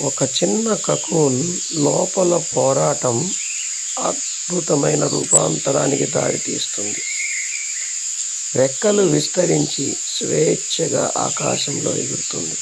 ఒక చిన్న కకూన్ లోపల పోరాటం అద్భుతమైన రూపాంతరానికి దారితీస్తుంది. రెక్కలు విస్తరించి స్వేచ్ఛగా ఆకాశంలో ఎగురుతుంది.